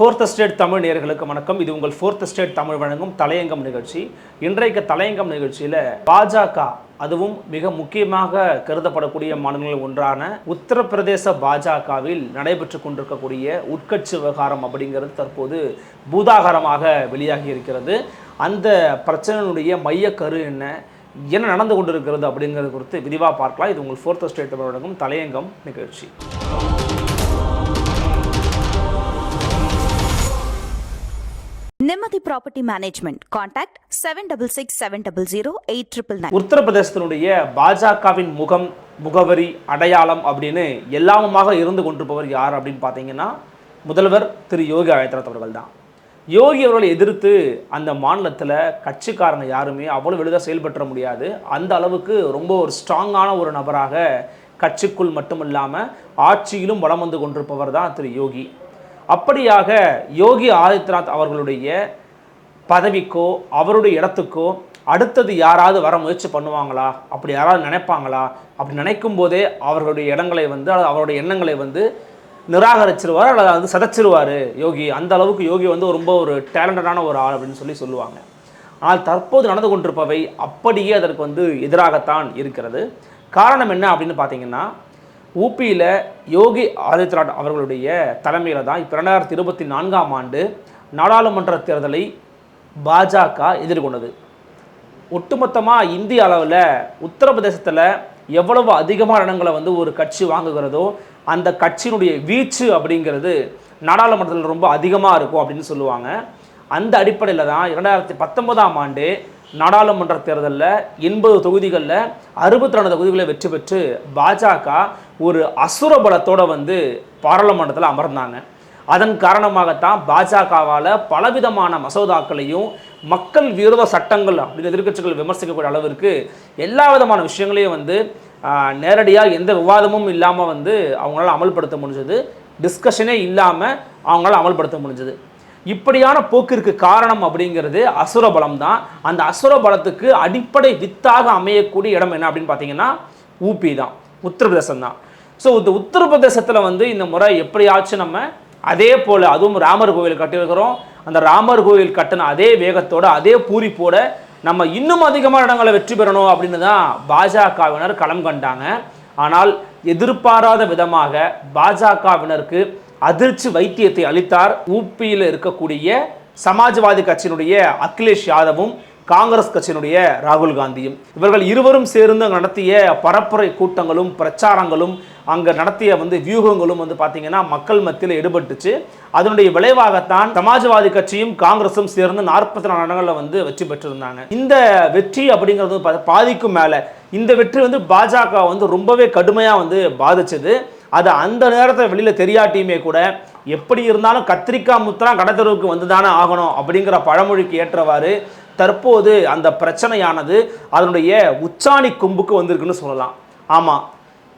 fourth estate Tamil நேர்களுக்கு வணக்கம். இது உங்கள் ஃபோர்த் ஸ்டேட் தமிழ் வழங்கும் தலையங்கம் நிகழ்ச்சி. இன்றைக்கு தலையங்கம் நிகழ்ச்சியில் பாஜக அதுவும் மிக முக்கியமாக கருதப்படக்கூடிய மாநிலங்களில் ஒன்றான உத்தரப்பிரதேச பாஜகவில் நடைபெற்று கொண்டிருக்கக்கூடிய உட்கட்சி விவகாரம் அப்படிங்கிறது தற்போது பூதாகாரமாக வெளியாகி இருக்கிறது. அந்த பிரச்சனையினுடைய மையக்கரு என்ன? என்ன நடந்து கொண்டிருக்கிறது அப்படிங்கிறது குறித்து விரிவாக பார்க்கலாம். இது உங்கள் ஃபோர்த் ஸ்டேட் தமிழ் வழங்கும் தலையங்கம் நிகழ்ச்சி. நிம்மதி property management contact seven double six seven double zero eight triple nine உத்தரப்பிரதேசத்தினுடைய பாஜகவின் முகம் முகவரி அடையாளம் அப்படின்னு எல்லாமுமாக இருந்து கொண்டிருப்பவர் யார் அப்படின்னு பார்த்தீங்கன்னா முதல்வர் திரு யோகி ஆதித்யநாத் அவர்கள் தான். யோகி அவர்களை எதிர்த்து அந்த மாநிலத்தில் கட்சிக்காரங்க யாருமே அவ்வளோ எளிதாக செயல்பற்ற முடியாது. அந்த அளவுக்கு ரொம்ப ஒரு ஸ்ட்ராங்கான ஒரு நபராக கட்சிக்குள் மட்டும் இல்லாமல் ஆட்சியிலும் வலம் வந்து கொண்டிருப்பவர் தான் திரு யோகி. அப்படியாக யோகி ஆதித்யநாத் அவர்களுடைய பதவிக்கோ அவருடைய இடத்துக்கோ அடுத்தது யாராவது வர முயற்சி பண்ணுவாங்களா? அப்படி யாராவது நினைப்பாங்களா? அப்படி நினைக்கும் போதே அவர்களுடைய இடங்களை வந்து அல்லது அவருடைய எண்ணங்களை வந்து நிராகரிச்சிருவார்? அல்லது வந்து சதைச்சிருவார்? யோகி அந்த அளவுக்கு யோகி வந்து ரொம்ப ஒரு டேலண்டடான ஒரு ஆள் அப்படின்னு சொல்லி சொல்லுவாங்க. ஆனால் தற்போது நடந்து கொண்டிருப்பவை அப்படியே அதற்கு வந்து எதிராகத்தான் இருக்கிறது. காரணம் என்ன அப்படின்னு பார்த்தீங்கன்னா ஊபியில் யோகி ஆதித்யநாத் அவர்களுடைய தலைமையில் தான் இப்போ ரெண்டாயிரத்தி இருபத்தி நான்காம் ஆண்டு நாடாளுமன்ற தேர்தலை பாஜக எதிர்கொண்டது. ஒட்டுமொத்தமாக இந்திய அளவில் உத்தரப்பிரதேசத்தில் எவ்வளவு அதிகமான இடங்களை வந்து ஒரு கட்சி வாங்குகிறதோ அந்த கட்சியினுடைய வீச்சு அப்படிங்கிறது நாடாளுமன்றத்தில் ரொம்ப அதிகமாக இருக்கும் அப்படின்னு சொல்லுவாங்க. அந்த அடிப்படையில் தான் இரண்டாயிரத்தி பத்தொன்பதாம் ஆண்டு நாடாளுமன்ற தேர்தலில் எண்பது தொகுதிகளில் அறுபத்தி ரெண்டு தொகுதிகளை வெற்றி பெற்று பாஜக ஒரு அசுர பலத்தோடு வந்து பாராளுமன்றத்தில் அமர்ந்தாங்க. அதன் காரணமாகத்தான் பாஜகவால் பலவிதமான மசோதாக்களையும் மக்கள் விரோத சட்டங்கள் அப்படின்னு எதிர்க்கட்சிகள் விமர்சிக்கக்கூடிய அளவிற்கு எல்லா விதமான விஷயங்களையும் வந்து நேரடியாக எந்த விவாதமும் இல்லாமல் வந்து அவங்களால அமல்படுத்த முடிஞ்சது. டிஸ்கஷனே இல்லாமல் அவங்களால அமல்படுத்த முடிஞ்சது. இப்படியான போக்கிற்கு காரணம் அப்படிங்கிறது அசுர பலம் தான் அந்த அசுர பலத்துக்கு அடிப்படை வித்தாக அமையக்கூடிய இடம் என்ன அப்படின்னு பார்த்தீங்கன்னா ஊபி தான் உத்தரப்பிரதேசம் தான் ஸோ இந்த உத்தரப்பிரதேசத்தில் வந்து இந்த முறை எப்படியாச்சும் நம்ம அதே போல் அதுவும் ராமர் கோவில் கட்டியிருக்கிறோம். அந்த ராமர் கோவில் கட்டின அதே வேகத்தோட அதே பூரிப்போட நம்ம இன்னும் அதிகமான இடங்களை வெற்றி பெறணும் அப்படின்னு தான் பாஜகவினர் களம் கண்டாங்க. ஆனால் எதிர்பாராத விதமாக பாஜகவினருக்கு அதிர்ச்சி வைத்தியத்தை அளித்தார். ஊப்பியில் இருக்கக்கூடிய சமாஜ்வாதி கட்சியினுடைய அகிலேஷ் யாதவும் காங்கிரஸ் கட்சியினுடைய ராகுல் காந்தியும். இவர்கள் இருவரும் சேர்ந்து அங்கே நடத்திய பரப்புரை கூட்டங்களும் பிரச்சாரங்களும் அங்கே நடத்திய வந்து வியூகங்களும் வந்து பார்த்தீங்கன்னா மக்கள் மத்தியில் எடுபட்டுச்சு அதனுடைய விளைவாகத்தான் சமாஜ்வாதி கட்சியும் காங்கிரஸும் சேர்ந்து நாற்பத்தி நாலு இடங்களில் வந்து வெற்றி பெற்றிருந்தாங்க. இந்த வெற்றி அப்படிங்கிறது பா- பாதிக்கும் மேலே இந்த வெற்றி வந்து பாஜக வந்து ரொம்பவே கடுமையாக வந்து பாதிச்சது. அது அந்த நேரத்தில் வெளியில் தெரியாட்டியுமே கூட எப்படி இருந்தாலும் கத்திரிக்காய் முத்தனா கடத்தருவுக்கு வந்து தானே ஆகணும் அப்படிங்கிற பழமொழிக்கு ஏற்றவாறு தற்போது அந்த பிரச்சனையானது அதனுடைய உச்சாணி கொம்புக்கு வந்திருக்குன்னு சொல்லலாம். ஆமாம்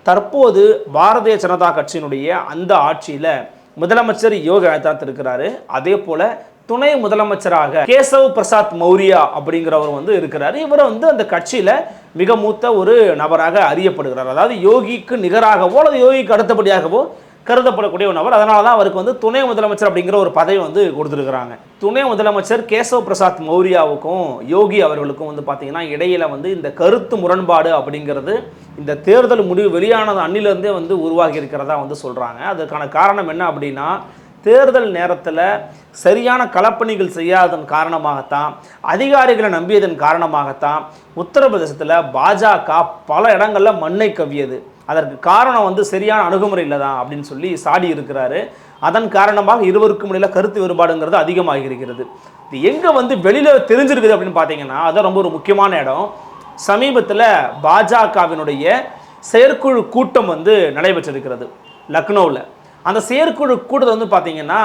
தற்போது பாரதிய ஜனதா கட்சியினுடைய அந்த ஆட்சியில் முதலமைச்சர் யோகி ஆதித்யநாத் இருக்கிறாரு. அதே போல துணை முதலமைச்சராக கேசவ் பிரசாத் மௌரியா அப்படிங்கிறவர் வந்து இருக்கிறாரு. இவர் வந்து அந்த கட்சியில மிக மூத்த ஒரு நபராக அறியப்படுகிறார். அதாவது யோகிக்கு நிகராகவோ அல்லது யோகிக்கு அடுத்தபடியாகவோ கருதப்படக்கூடிய ஒரு நபர். அதனால தான் அவருக்கு வந்து துணை முதலமைச்சர் அப்படிங்கிற ஒரு பதவி வந்து கொடுத்துருக்குறாங்க. துணை முதலமைச்சர் கேசவ் பிரசாத் மௌரியாவுக்கும் யோகி அவர்களுக்கும் வந்து பார்த்தீங்கன்னா இடையில வந்து இந்த கருத்து முரண்பாடு அப்படிங்கிறது இந்த தேர்தல் முடிவு வெளியானது அன்னிலிருந்தே வந்து உருவாகி இருக்கிறதா வந்து சொல்கிறாங்க அதுக்கான காரணம் என்ன அப்படின்னா தேர்தல் நேரத்தில் சரியான களப்பணிகள் செய்யாததன் காரணமாகத்தான் அதிகாரிகளை நம்பியதன் காரணமாகத்தான் உத்தரப்பிரதேசத்தில் பாஜக பல இடங்களில் மண்ணை கவ்வியது. அதற்கு காரணம் வந்து சரியான அணுகுமுறை இல்லை தான் அப்படின்னு சொல்லி சாடி இருக்கிறாரு. அதன் காரணமாக இருவருக்கும் இடையில கருத்து வேறுபாடுங்கிறது அதிகமாக இருக்கிறது இது எங்கே வந்து வெளியில் தெரிஞ்சிருக்குது அப்படின்னு பார்த்தீங்கன்னா அது ரொம்ப ஒரு முக்கியமான இடம். சமீபத்தில் பாஜகவினுடைய செயற்குழு கூட்டம் வந்து நடைபெற்றிருக்கிறது லக்னோவில். அந்த செயற்குழு கூட்டத்தை வந்து பார்த்தீங்கன்னா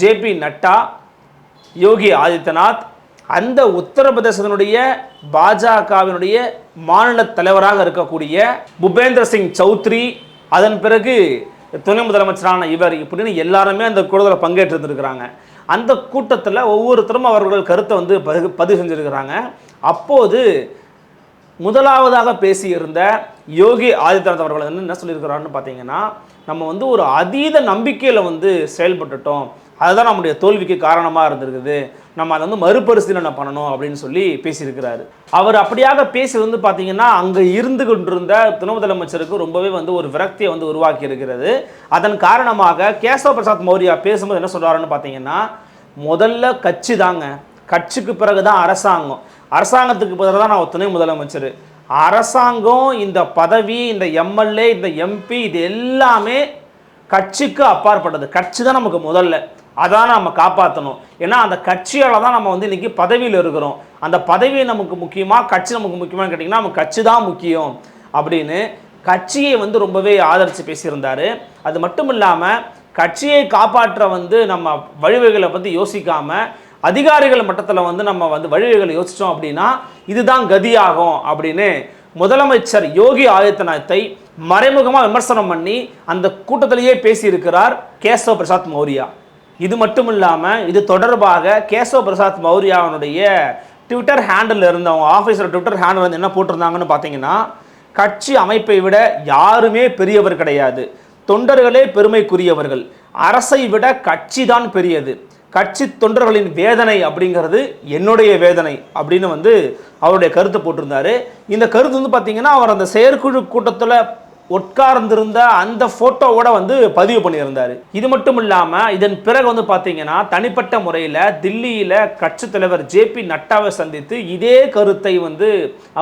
ஜேபி நட்டா யோகி ஆதித்யநாத் அந்த உத்தரப்பிரதேசத்தினுடைய பாஜகவினுடைய மாநில தலைவராக இருக்கக்கூடிய புபேந்திர சிங் சௌத்ரி அதன் பிறகு துணை முதலமைச்சரான இவர் இப்படின்னு எல்லாருமே அந்த கூட்டத்தில் பங்கேற்றிருந்திருக்கிறாங்க. அந்த கூட்டத்தில் ஒவ்வொருத்தரும் அவர்கள் கருத்தை வந்து பதிவு பதிவு செஞ்சுருக்கிறாங்க. அப்போது முதலாவதாக பேசியிருந்த யோகி ஆதித்யநாத் அவர்கள் என்ன சொல்லியிருக்கிறாருன்னு பார்த்தீங்கன்னா நம்ம வந்து ஒரு அதீத நம்பிக்கையில் வந்து செயல்பட்டுட்டோம். அதுதான் நம்முடைய தோல்விக்கு காரணமாக இருந்திருக்குது. நம்ம அதை வந்து மறுபரிசீலனை பண்ணணும் அப்படின்னு சொல்லி பேசியிருக்கிறாரு. அவர் அப்படியாக பேசி வந்து பார்த்தீங்கன்னா அங்கே இருந்து கொண்டிருந்த துணை முதலமைச்சருக்கு ரொம்பவே வந்து ஒரு விரக்தியை வந்து உருவாக்கி இருக்கிறது அதன் காரணமாக கேசவ பிரசாத் மௌரியா பேசும்போது என்ன சொல்கிறாருன்னு பார்த்தீங்கன்னா முதல்ல கட்சி தாங்க. கட்சிக்கு பிறகு தான் அரசாங்கம். அரசாங்கத்துக்கு பிறகு தான் நான் துணை முதலமைச்சர். அரசாங்கம் இந்த பதவி இந்த எம்எல்ஏ இந்த எம்பி இது எல்லாமே கட்சிக்கு அப்பாற்பட்டது. கட்சி தான் நமக்கு முதல்ல. அதான் நம்ம காப்பாற்றணும் ஏன்னா அந்த கட்சியால் தான் நம்ம வந்து இன்றைக்கி பதவியில் இருக்கிறோம். அந்த பதவி நமக்கு முக்கியமாக கட்சி நமக்கு முக்கியமானு கேட்டிங்கன்னா நம்ம கட்சி தான் முக்கியம் அப்படின்னு கட்சியை வந்து ரொம்பவே ஆதரித்து பேசியிருந்தார். அது மட்டும் இல்லாமல் கட்சியை காப்பாற்ற வந்து நம்ம வழிவகைகளை பற்றி யோசிக்காமல் அதிகாரிகள் மட்டத்தில் வந்து நம்ம வந்து வழிவகைகளை யோசித்தோம் அப்படின்னா இதுதான் கதியாகும் அப்படின்னு முதலமைச்சர் யோகி ஆதித்யநாத்தை மறைமுகமாக விமர்சனம் பண்ணி அந்த கூட்டத்திலேயே பேசியிருக்கிறார் கேசவ பிரசாத் மௌரியா. இது மட்டும் இல்லாமல் இது தொடர்பாக கேசவ பிரசாத் மௌரியாவினுடைய ட்விட்டர் ஹேண்டில் இருந்த அவங்க ஆஃபீஸில் ட்விட்டர் ஹேண்டில் வந்து என்ன போட்டிருந்தாங்கன்னு பார்த்தீங்கன்னா கட்சி அமைப்பை விட யாருமே பெரியவர் கிடையாது. தொண்டர்களே பெருமைக்குரியவர்கள். அரசை விட கட்சி தான் பெரியது. கட்சி தொண்டர்களின் வேதனை அப்படிங்கிறது என்னுடைய வேதனை அப்படின்னு வந்து அவருடைய கருத்தை போட்டிருந்தாரு. இந்த கருத்து வந்து பார்த்தீங்கன்னா அவர் அந்த செயற்குழு கூட்டத்தில் உட்கார்ந்திருந்த அந்த ஃபோட்டோவோட வந்து பதிவு பண்ணியிருந்தார். இது மட்டும் இல்லாமல் இதன் பிறகு வந்து பார்த்தீங்கன்னா தனிப்பட்ட முறையில் தில்லியில் கட்சி தலைவர் ஜேபி நட்டாவை சந்தித்து இதே கருத்தை வந்து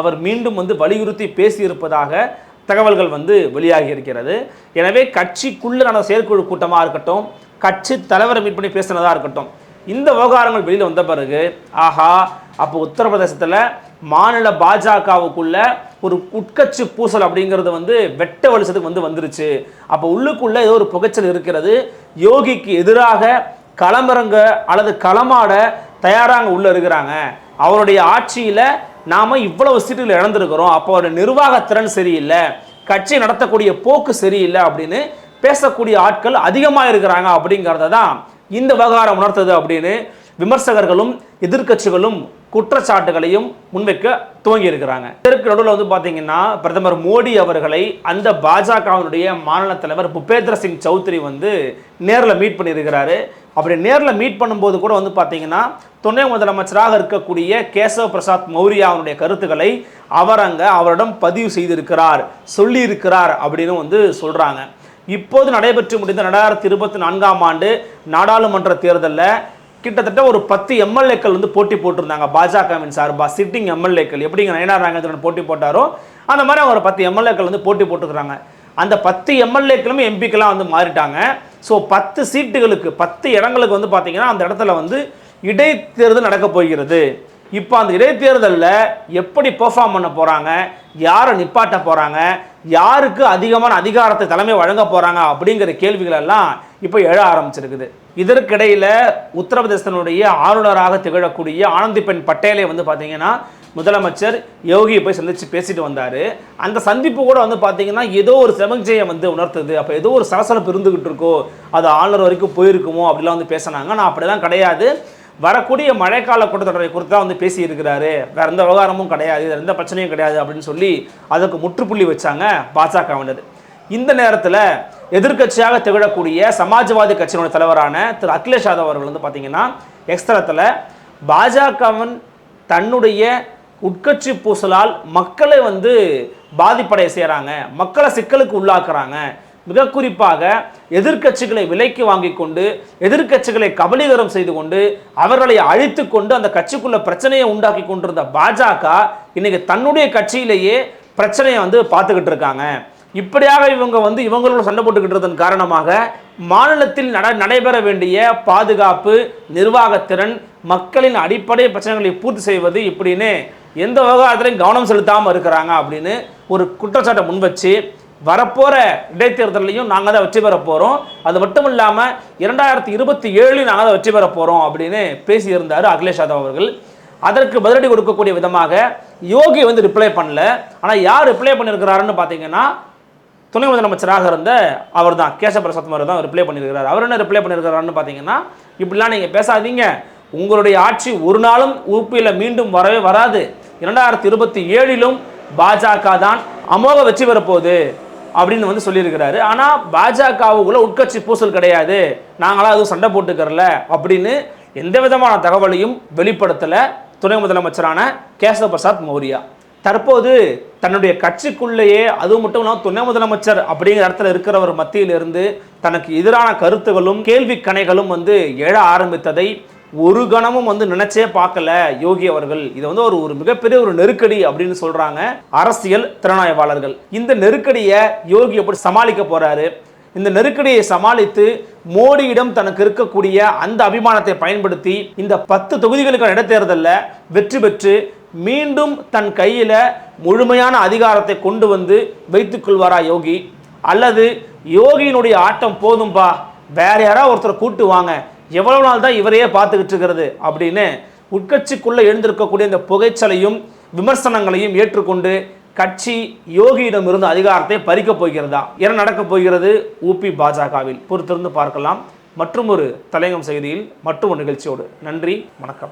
அவர் மீண்டும் வந்து வலியுறுத்தி பேசியிருப்பதாக தகவல்கள் வந்து வெளியாகி இருக்கிறது. எனவே கட்சிக்குள்ள நடந்த செயற்குழு கூட்டமாக இருக்கட்டும் கட்சி தலைவரை மீட் பண்ணி பேசினதாக இருக்கட்டும் இந்த விவகாரங்கள் வெளியில் வந்த பிறகு ஆஹா அப்போ உத்தரப்பிரதேசத்தில் மாநில பாஜகவுக்குள்ள ஒரு உட்கட்சி பூசல் அப்படிங்கிறது வந்து வெட்ட வலிசத்துக்கு வந்து வந்துருச்சு. அப்போ உள்ளுக்குள்ள ஏதோ ஒரு புகைச்சல் இருக்கிறது. யோகிக்கு எதிராக களமிறங்க அல்லது களமாட தயாராக உள்ள இருக்கிறாங்க. அவருடைய ஆட்சியில் நாம் இவ்வளவு சீட்டுகள் இழந்திருக்கிறோம். அப்போ அவருடைய நிர்வாகத்திறன் சரியில்லை. கட்சி நடத்தக்கூடிய போக்கு சரியில்லை அப்படின்னு பேசக்கூடிய ஆட்கள் அதிகமாக இருக்கிறாங்க அப்படிங்கிறத தான் இந்த விவகாரம் உணர்த்தது அப்படின்னு விமர்சகர்களும் எதிர்க்கட்சிகளும் குற்றச்சாட்டுகளையும் முன்வைக்க துவங்கி இருக்கிறாங்க இதற்கு நடுவில் வந்து பார்த்தீங்கன்னா பிரதமர் மோடி அவர்களை அந்த பாஜகவினுடைய மாநில தலைவர் புபேந்திர சிங் சௌத்ரி வந்து நேரில் மீட் பண்ணியிருக்கிறாரு. அப்படி நேரில் மீட் பண்ணும்போது கூட வந்து பார்த்தீங்கன்னா துணை முதலமைச்சராக இருக்கக்கூடிய கேசவ பிரசாத் மௌரியா அவருடைய கருத்துக்களை அவர் அங்கே அவரிடம் பதிவு செய்திருக்கிறார் சொல்லியிருக்கிறார் அப்படின்னு வந்து சொல்கிறாங்க இப்போது நடைபெற்று முடிந்த ரெண்டாயிரத்தி இருபத்தி நான்காம் ஆண்டு நாடாளுமன்ற தேர்தலில் கிட்டத்தட்ட ஒரு பத்து எம்எல்ஏக்கள் வந்து போட்டி போட்டிருந்தாங்க. பாஜகவின் சார்பாக சிட்டிங் எம்எல்ஏக்கள் எப்படிங்க நயனார் நாகேந்திரன் போட்டி போட்டாரோ அந்த மாதிரி அவங்க ஒரு பத்து எம்எல்ஏக்கள் வந்து போட்டி போட்டுக்கிறாங்க அந்த பத்து எம்எல்ஏக்களுமே எம்பிக்கெல்லாம் வந்து மாறிட்டாங்க. ஸோ பத்து சீட்டுகளுக்கு பத்து இடங்களுக்கு வந்து பார்த்தீங்கன்னா அந்த இடத்துல வந்து இடைத்தேர்தல் நடக்க போகிறது. இப்போ அந்த இடைத்தேர்தலில் எப்படி பெர்ஃபார்ம் பண்ண போகிறாங்க யாரை நிப்பாட்ட போகிறாங்க யாருக்கு அதிகமான அதிகாரத்தை தலைமை வழங்க போகிறாங்க அப்படிங்கிற கேள்விகள் எல்லாம் இப்போ எழ ஆரம்பிச்சிருக்குது. இதற்கிடையில் உத்தரப்பிரதேசத்தினுடைய ஆளுநராக திகழக்கூடிய ஆனந்திபெண் பட்டேலை வந்து பார்த்தீங்கன்னா முதலமைச்சர் யோகியை போய் சந்தித்து பேசிட்டு வந்தார். அந்த சந்திப்பு கூட வந்து பார்த்தீங்கன்னா ஏதோ ஒரு சமஞ்சயம் வந்து உணர்த்துது. அப்போ ஏதோ ஒரு சலசலப்பு இருந்துக்கிட்டு இருக்கோ அது ஆளுநர் வரைக்கும் போயிருக்குமோ அப்படிலாம் வந்து பேசினாங்க. நான் அப்படிலாம் கிடையாது. வரக்கூடிய மழைக்கால கூட்டத்தொடரை குறித்து தான் வந்து பேசியிருக்கிறாரு. வேற எந்த விவகாரமும் கிடையாது வேறு எந்த பிரச்சனையும் கிடையாது அப்படின்னு சொல்லி அதுக்கு முற்றுப்புள்ளி வச்சாங்க பாஜகவினர் இந்த நேரத்தில் எதிர்க்கட்சியாக திகழக்கூடிய சமாஜ்வாதி கட்சியினுடைய தலைவரான திரு அகிலேஷ் யாதவ் அவர்கள் வந்து பார்த்தீங்கன்னா எக்ஸ்தலத்தில் பாஜகவின் தன்னுடைய உட்கட்சி பூசலால் மக்களை வந்து பாதிப்படைய செய்கிறாங்க மக்களை சிக்கலுக்கு உள்ளாக்குறாங்க. மிக குறிப்பாக எதிர்க்கட்சிகளை விலைக்கு வாங்கி கொண்டு எதிர்க்கட்சிகளை கபலீகரம் செய்து கொண்டு அவர்களை அழித்து கொண்டு அந்த கட்சிக்குள்ள பிரச்சனையை உண்டாக்கி கொண்டிருந்த பாஜக இன்னைக்கு தன்னுடைய கட்சியிலேயே பிரச்சனையை வந்து பார்த்துக்கிட்டு இருக்காங்க. இப்படியாக இவங்க வந்து இவங்களோட சண்டை போட்டுக்கிட்டு இருந்ததன் காரணமாக மாநிலத்தில் நட நடைபெற வேண்டிய பாதுகாப்பு நிர்வாகத்திறன் மக்களின் அடிப்படை பிரச்சனைகளை பூர்த்தி செய்வது இப்படின்னு எந்த விவகாரத்திலையும் கவனம் செலுத்தாமல் இருக்கிறாங்க அப்படின்னு ஒரு குற்றச்சாட்டை முன்வச்சு வரப்போகிற இடைத்தேர்தலையும் நாங்கள் தான் வெற்றி பெற போகிறோம் அது மட்டும் இல்லாமல் இரண்டாயிரத்தி இருபத்தி ஏழு நாங்கள் தான் வெற்றி பெற போகிறோம் அப்படின்னு பேசியிருந்தார் அகிலேஷ் யாதவ் அவர்கள். அதற்கு பதிலடி கொடுக்கக்கூடிய விதமாக யோகி வந்து ரிப்ளை பண்ணல. ஆனால் யார் ரிப்ளை பண்ணியிருக்கிறாருன்னு பார்த்தீங்கன்னா துணை முதலமைச்சராக இருந்த அவர் தான் கேசவ பிரசாத் மாதிரி தான் ரிப்ளை பண்ணியிருக்கிறார் அவர் என்ன ரிப்ளை பண்ணியிருக்கிறாருன்னு பார்த்தீங்கன்னா இப்படிலாம் நீங்கள் பேசாதீங்க. உங்களுடைய ஆட்சி ஒரு நாளும் உறுப்பியில் மீண்டும் வரவே வராது. இரண்டாயிரத்தி இருபத்தி ஏழிலும் பாஜக தான் அமோக வெற்றி பெறப்போகுது அப்படின்னு வந்து சொல்லியிருக்கிறாரு. ஆனால் பாஜகவுக்குள்ள உட்கட்சி பூசல் கிடையாது. நாங்களாம் அதுவும் சண்டை போட்டுக்கிறல அப்படின்னு எந்த விதமான தகவலையும் வெளிப்படுத்தலை துணை முதலமைச்சரான கேசவ பிரசாத் மௌரியா. தற்போது தன்னுடைய கட்சிக்குள்ளேயே அது மட்டும் இல்லாமல் துணை முதலமைச்சர் அப்படிங்கிற இடத்துல இருக்கிறவர் மத்தியிலிருந்து தனக்கு எதிரான கருத்துகளும் கேள்வி கணைகளும் வந்து எழ ஆரம்பித்ததை ஒரு கணமும் வந்து நினைச்சே பார்க்கல யோகி அவர்கள். இது வந்து ஒரு ஒரு மிகப்பெரிய ஒரு நெருக்கடி அப்படின்னு சொல்றாங்க அரசியல் திறனாய்வாளர்கள். இந்த நெருக்கடியை யோகி எப்படி சமாளிக்க போறாரு? இந்த நெருக்கடியை சமாளித்து மோடியிடம் தனக்கு இருக்கக்கூடிய அந்த அபிமானத்தை பயன்படுத்தி இந்த பத்து தொகுதிகளுக்கான இடைத்தேர்தலில் வெற்றி பெற்று மீண்டும் தன் கையில் முழுமையான அதிகாரத்தை கொண்டு வந்து வைத்துக் கொள்வாரா யோகி? அல்லது யோகியினுடைய ஆட்டம் போதும்பா? வேற யாராவது ஒருத்தரை கூட்டு வாங்க. எவ்வளவு நாள் தான் இவரையே பார்த்துக்கிட்டு இருக்கிறது அப்படின்னு உட்கட்சிக்குள்ளே எழுந்திருக்கக்கூடிய இந்த புகைச்சலையும் விமர்சனங்களையும் ஏற்றுக்கொண்டு கட்சி யோகியிடமிருந்து அதிகாரத்தை பறிக்கப் போகிறதா? என நடக்கப் போகிறது? ஊபி பாஜகவில். பொறுத்திருந்து பார்க்கலாம். மற்றும் ஒரு தலையங்கம் செய்தியில் மற்றும் ஒரு நிகழ்ச்சியோடு. நன்றி. வணக்கம்.